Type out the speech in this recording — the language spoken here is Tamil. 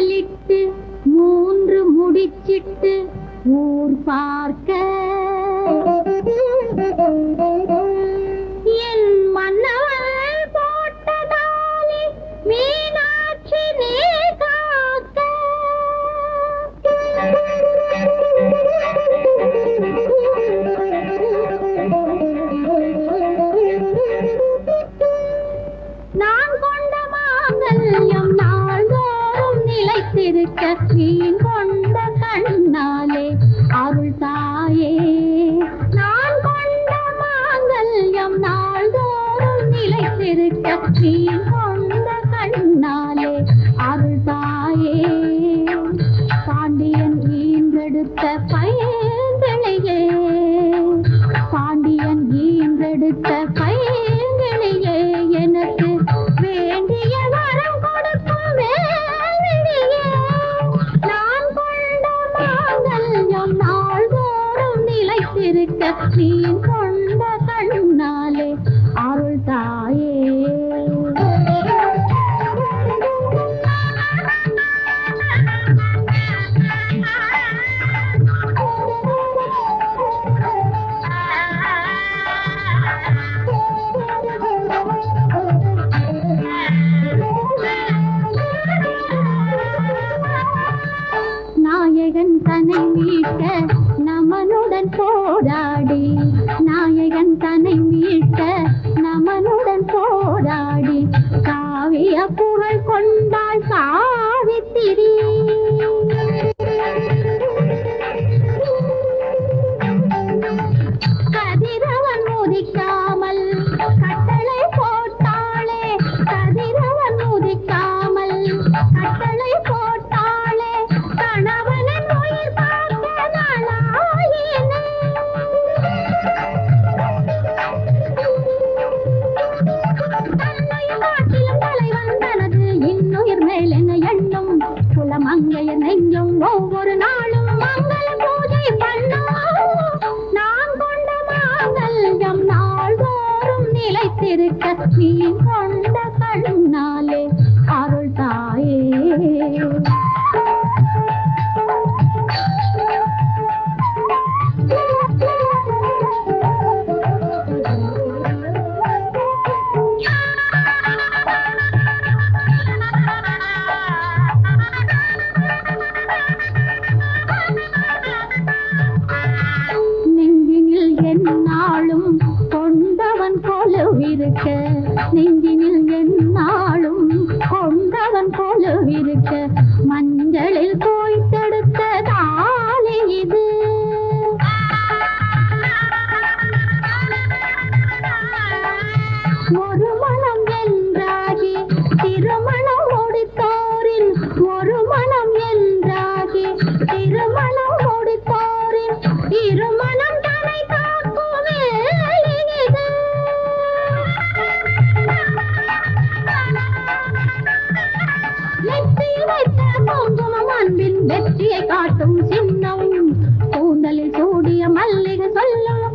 முதலிட்டு மூன்று முடிச்சிட்டு ஊர் பார்க்க வளர்ச்சியின் கொண்ட கண்ணாலே அருள் தாயே. நான் கொண்ட மாங்கல்யம் நாள்தோறும் நிலைத்திருக்க நீ மீட்க நமனுடன் போராடி நாயகன் தன்னை மீ அங்கய நெஞ்சம் ஒவ்வொரு நாளும் மங்கள பூஜை பண்ணும் நாம் கொண்ட மாங்கல்யம் நாள் தோறும் நிலைத்திருக்க நீ கொலுவிருக்க நெஞ்சினில் என்னாலும் கொண்டவன் கொலுவிருக்க மஞ்சளில் கோய்த்தெடுத்த தாலி இது. ஒரு மணி பூச்சியை காட்டும் சின்னம் கூந்தலில் சூடிய மல்லிகை சொல்லும்